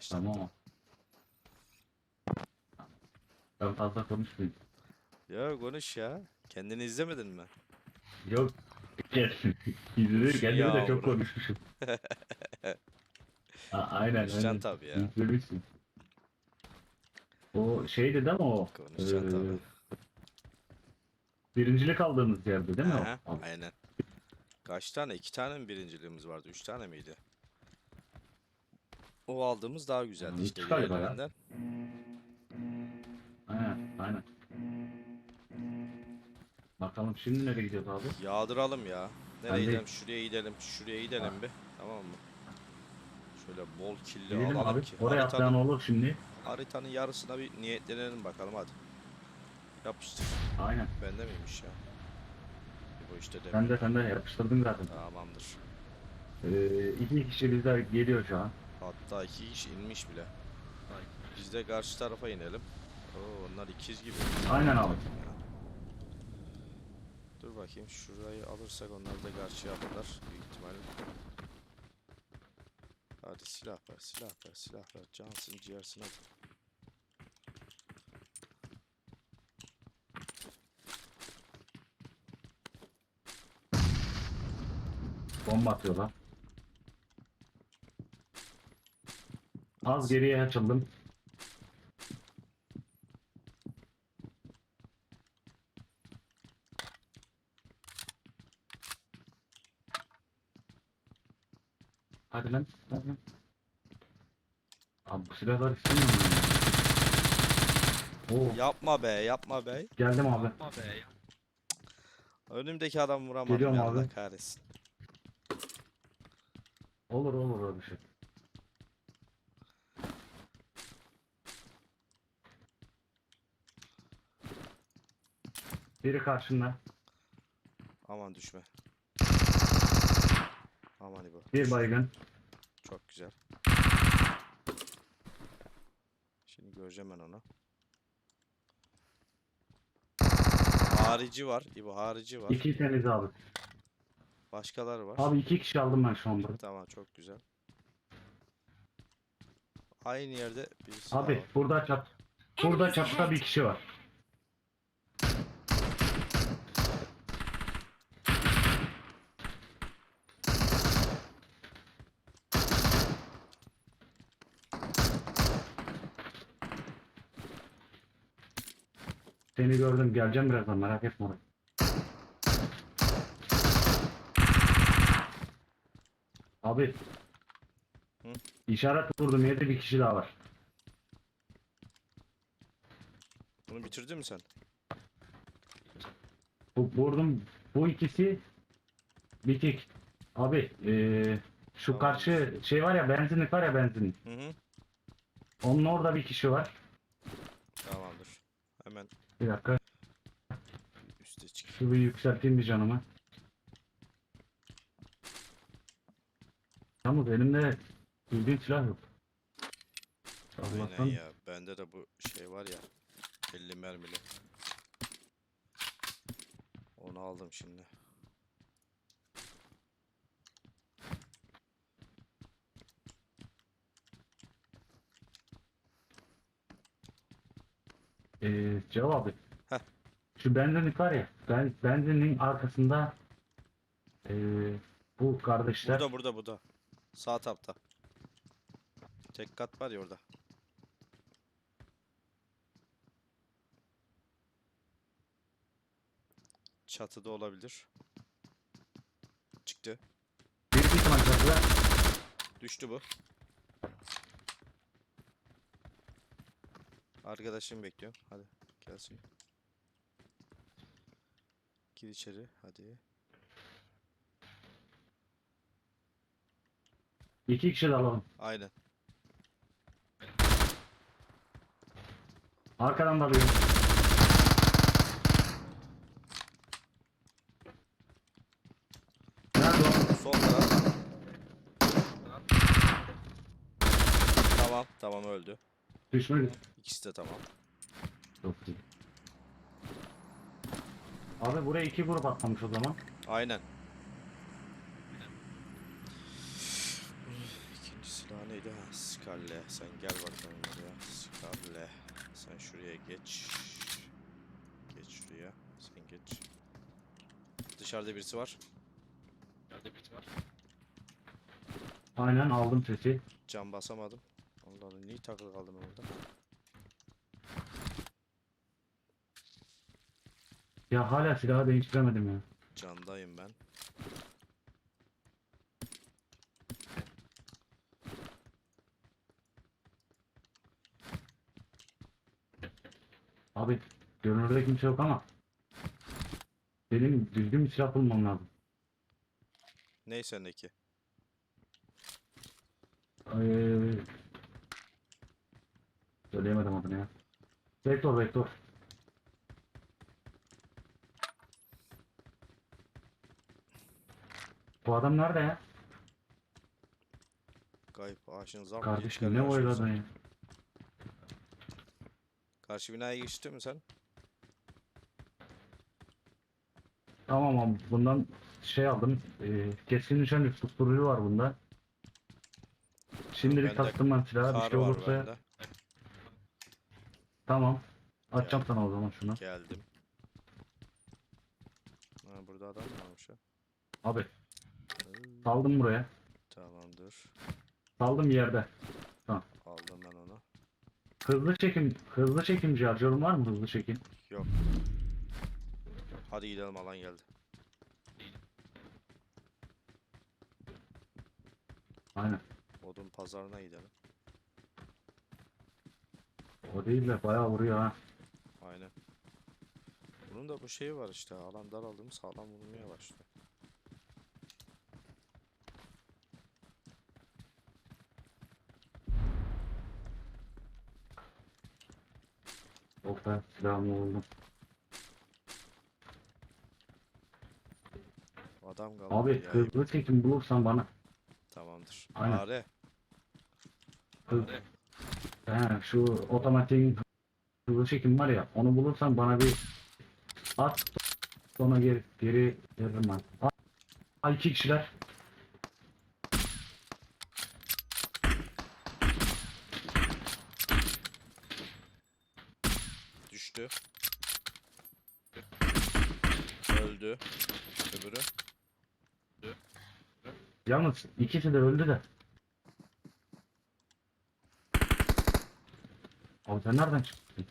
baştan. Tamam. Ben fazla konuşmayayım. Ya konuş ya. Kendini izlemedin mi? Yok. İzledim. Kendimi de çok Yavrum. konuşmuşum. A- aynen Konuşacaksın aynen. tabii ya. İzlemişsin. O şeydi değil mi o? Konuşacaksın Ee, tabii. Birincilik aldığımız yerde değil mi Aha, o? aynen. Kaç tane? İki tane mi birinciliğimiz vardı? Üç tane miydi? O aldığımız daha güzeldi Hmm, işte galiba ya. Aynen aynen. Bakalım şimdi nereye gidiyoruz abi? Yağdıralım ya. Nereye Ben de- gidelim? Şuraya gidelim. Şuraya gidelim bir. Tamam mı? Şöyle bol killi Gidelim alalım abi. ki. Oraya haritanın, atlayan olur şimdi. haritanın yarısına bir niyetlenelim bakalım hadi. Yapıştır. Aynen. Bende miymiş ya? Bu işte de. Sen de sen de yapıştırdın zaten. Tamamdır. Ee, iki kişi bizde geliyor şu an. Hatta iki kişi inmiş bile. Biz de karşı tarafa inelim. Oo, onlar ikiz gibi. Aynen abi. Dur bakayım şurayı alırsak onlar da karşıya alırlar büyük ihtimalle. Hadi silah ver, silah ver, silah ver. Cansın ciğersin hadi. Bomba atıyorlar. Az geriye açıldım. Hadi lan. Hadi lan. Abi bu silahlar istemiyorum. Oo, Yapma be, yapma be. geldim abi. Önümdeki adam vuramadım Geliyorum ya abi. Allah kahretsin. Olur olur öyle bir şey. Biri karşında. Aman düşme. Aman İbo. Bir baygın. Çok güzel. Şimdi göreceğim ben onu. Harici var. İbo harici var. İki temiz abi. Başkaları var. Abi iki kişi aldım ben şu an burada. Tamam çok güzel. Aynı yerde birisi Abi daha var. burada çat. Burada çatıda bir kişi var. Seni gördüm geleceğim birazdan merak etme oraya. Abi. Hı? İşaret vurdum yerde bir kişi daha var. Bunu bitirdin mi sen? Bu, vurdum. Bu ikisi bitik. Abi eee, şu Tamam. karşı şey var ya benzinlik var ya benzinlik. Hı hı. Onun orada bir kişi var. Tamamdır. Hemen Bir dakika. üste çık. Şu bir yükselteyim bir canımı. Yalnız elimde bildiğin silah yok. Aynen Allah'tan ya. Bende de bu şey var ya. 50 mermili. Onu aldım şimdi. Eee Cevat abi. Heh. Şu benzinlik var ya. Ben, benzinliğin arkasında eee, bu kardeşler. Burada burada burada. Sağ tapta. Tek kat var ya orada. Çatıda olabilir. Çıktı. Büyük ihtimal çatıda. Düştü bu. Arkadaşım bekliyorum. Hadi gelsin. Gir içeri. Hadi. İki kişi de alalım. Aynen. Arkadan da alıyorum. Nerede o? Sol taraf. Tamam. Tamam öldü. Düşmedi. İkisi de tamam. Çok iyi. Abi buraya iki grup atlamış o zaman. Aynen. İkinci silah neydi? Ha, Skalle. Sen gel bakalım buraya. Skalle. Sen şuraya geç. Geç şuraya. Sen geç. Dışarıda birisi var. Aynen aldım sesi. Cam basamadım. Allah Allah niye takılı kaldım ben orada? Ya hala silahı değiştiremedim ya. Candayım ben. Abi görünürde kimse yok ama benim düzgün bir silah bulmam lazım. Ney sendeki? Ee, söyleyemedim adını ya. Vektör vektör. Bu adam nerede ya? Kayıp ağaçın zar Kardeşim ne oyladın ya? Karşı binaya geçti mi sen? Tamam abi bundan şey aldım. E, keskin nişan susturucu var bunda. Şimdilik bende taktım ben silahı. Bir şey olursa bende. tamam. Açacağım sana o zaman şunu. Geldim. Ha, burada adam varmış ha. Abi saldım buraya. Tamamdır. Saldım yerde. Aldım ben onu. Hızlı çekim, hızlı çekim şarjörüm var mı hızlı çekim? Hadi gidelim alan geldi. Aynen. Odun pazarına gidelim. O değil de bayağı vuruyor ha. Aynen. Bunun da bu şeyi var işte. Alan daraldı mı sağlam vurmaya başlıyor. Be silahımı buldum. Adam kaldı. Abi ya. hızlı çekim bulursan bana. Tamamdır. Aynen. Fare. Hız... He, şu otomatik hızlı çekim var ya onu bulursan bana bir at sonra geri, geri veririm ben. Aa, iki kişiler. Düştü. Öldü. Öbürü. Yalnız ikisi de öldü de. Abi sen nereden çıktın?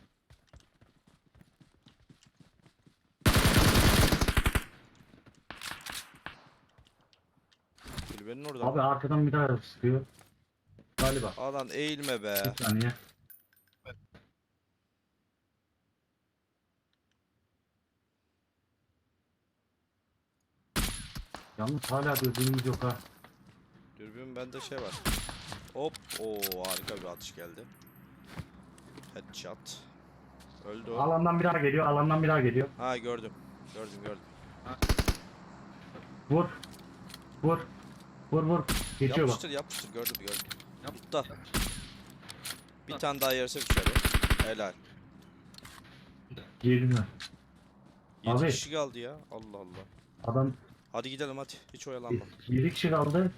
Kulübenin orada. Abi arkadan bir daha sıkıyor. Galiba. Alan eğilme be. Bir saniye. Yalnız hala dürbünümüz yok ha. Dürbün bende şey var. Hop. Oo harika bir atış geldi. Headshot. Öldü o. Alandan bir daha geliyor, alandan bir daha geliyor. Ha gördüm. Gördüm gördüm. Vur. Vur. Vur vur. Geçiyor bak. Yapıştır yapıştır gördüm gördüm. Yaptı. Bir tane daha yerse içeri. Helal. Girdi mi? 7 Abi. kişi kaldı ya. Allah Allah. Adam Hadi gidelim hadi. Hiç oyalanma. 7 kişi kaldı.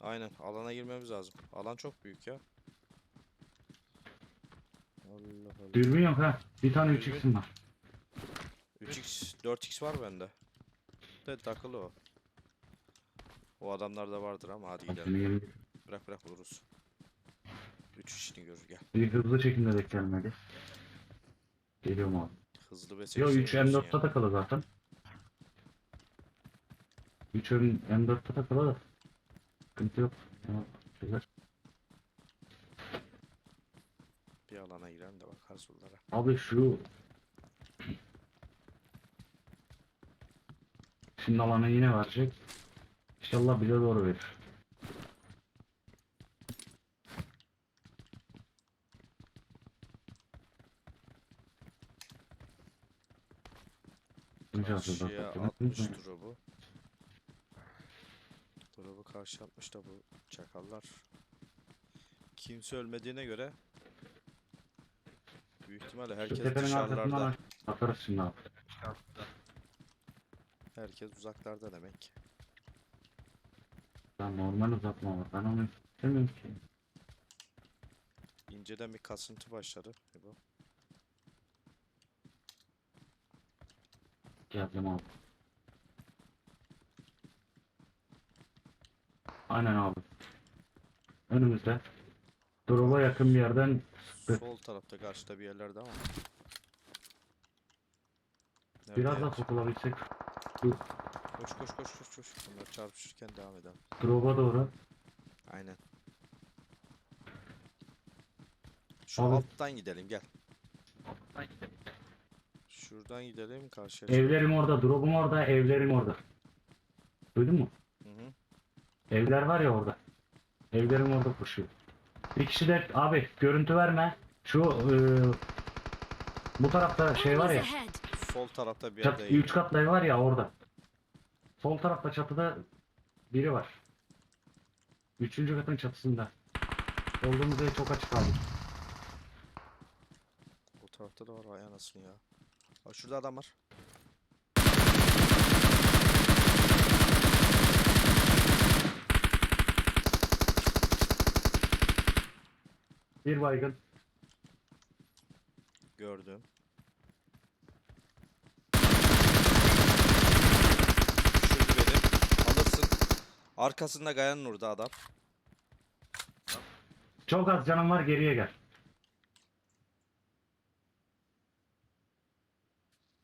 Aynen. Alana girmemiz lazım. Alan çok büyük ya. Allah Allah. Dürbün yok ha. Bir tane Dürbün. 3x'im var. 3x, 4x var bende. De takılı o. O adamlarda vardır ama hadi gidelim. Bırak bırak vururuz. 3 işini görür gel. Bir hızlı çekimde de gelmedi. Geliyorum abi. Hızlı ve Yo seçici 3 oynuyorsun M4'te ya. takılı zaten. 3 M4'te takılı da. Sıkıntı yok. Ya, şeyler. Bir alana girelim de bakarız onlara. Abi şu Şimdi alanı yine verecek. İnşallah bize doğru verir. Duyacağız da Karşıya zaten. 60 drop'u. Drop'u karşı 60 da bu çakallar. Kimse ölmediğine göre büyük ihtimalle herkes dışarılarda. atarız şimdi abi. Herkes uzaklarda demek. Ben normal uzatma var. Ben onu Değil ki? İnceden bir kasıntı başladı. Bu. Geldim abi. Aynen abi. Önümüzde. Drop'a yakın bir yerden Evet. Sol tarafta karşıda bir yerlerde ama. Nerede biraz daha sokulabilsek. Koş koş koş koş koş. Bunlar çarpışırken devam edelim. Drop'a doğru. Aynen. Şu Abi. alttan gidelim gel. Şuradan gidelim karşıya. Evlerim orada, drop'um orada, evlerim orada. Duydun mu? Evler var ya orada. Evlerim orada koşuyor. Bir kişi de abi görüntü verme. Şu eee, bu tarafta şey var ya. Sol tarafta bir Çat, yerde. üç katlı ev var ya orada. Sol tarafta çatıda biri var. Üçüncü katın çatısında. Olduğumuz ev çok açık abi. O tarafta da var vay anasını ya. Bak şurada adam var. Bir baygın. Gördüm. Düşürdü beni. Alırsın. Arkasında Gayan'ın orada adam. Çok az canım var geriye gel.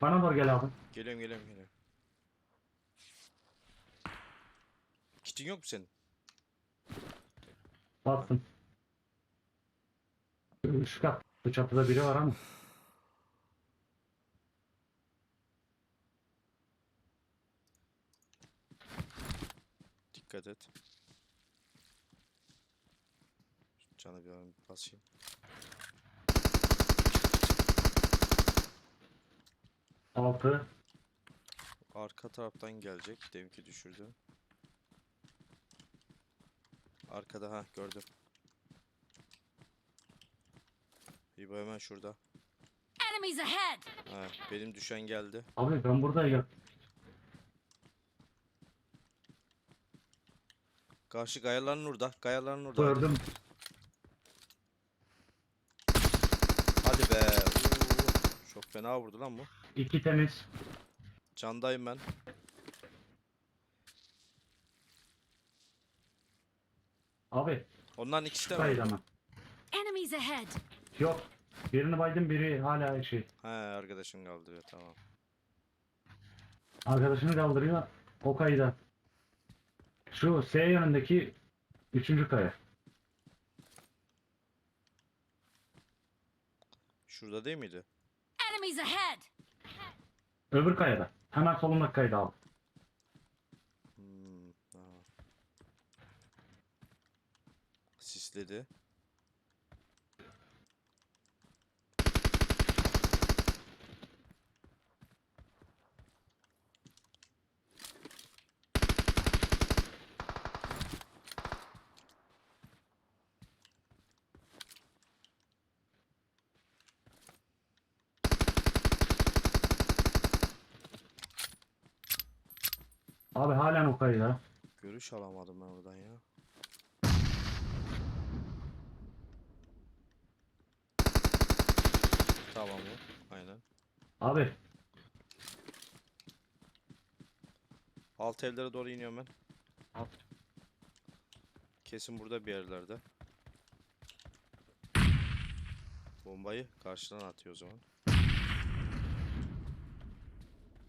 Bana doğru gel abi. Geliyorum geliyorum geliyorum. Kitin yok mu senin? Bassın. Şu kat. Bu çatıda biri var ama. Dikkat et. Canı bir an basayım. Altı. Arka taraftan gelecek. Deminki düşürdü. Arkada ha gördüm. İbo hemen şurada. Enemies ahead. Ha, benim düşen geldi. Abi ben buradayım. Karşı kayaların orada. Kayaların orada. Gördüm. Hadi be. Oo, çok fena vurdu lan bu. İki temiz. Candayım ben. Abi. Onların ikisi de ama. Enemies ahead. Yok. Birini baydım biri hala şey. He arkadaşım kaldırıyor tamam. Arkadaşını kaldırıyor. O kayda. Şu S yönündeki üçüncü kaya. Şurada değil miydi? Enemies ahead. Öbür kayada. Hemen solundaki kayda abi. Hmm, ha. Sisledi. Abi kayda. Görüş alamadım ben oradan ya. Tamam o. Aynen. Abi Alt evlere doğru iniyorum ben. Alt. Kesin burada bir yerlerde. Bombayı karşıdan atıyor o zaman.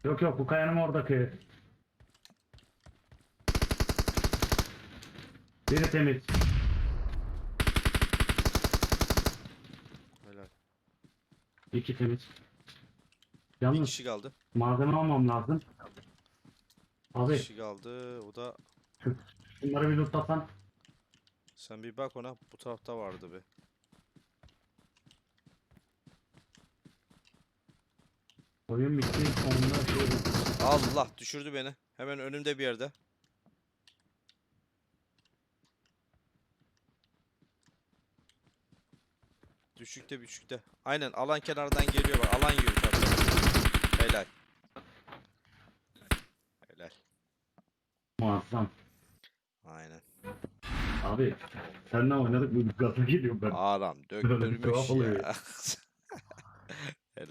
yok yok bu kayanın oradaki. Biri temiz. Helal. iki temiz. Bir Yalnız kişi kaldı. malzeme almam lazım. Bir Abi kişi kaldı. O da bunları bir lootlasan. sen bir bak ona. Bu tarafta vardı bir. Oyun bitti. Şey Allah düşürdü beni. Hemen önümde bir yerde. Düşükte düşükte. Aynen alan kenardan geliyor bak. Alan tabii. Helal. Helal. muazzam. Aynen. Abi Seninle oynadık bir gaza geliyorum ben. Adam döktürmüş tuhaf oluyor ya.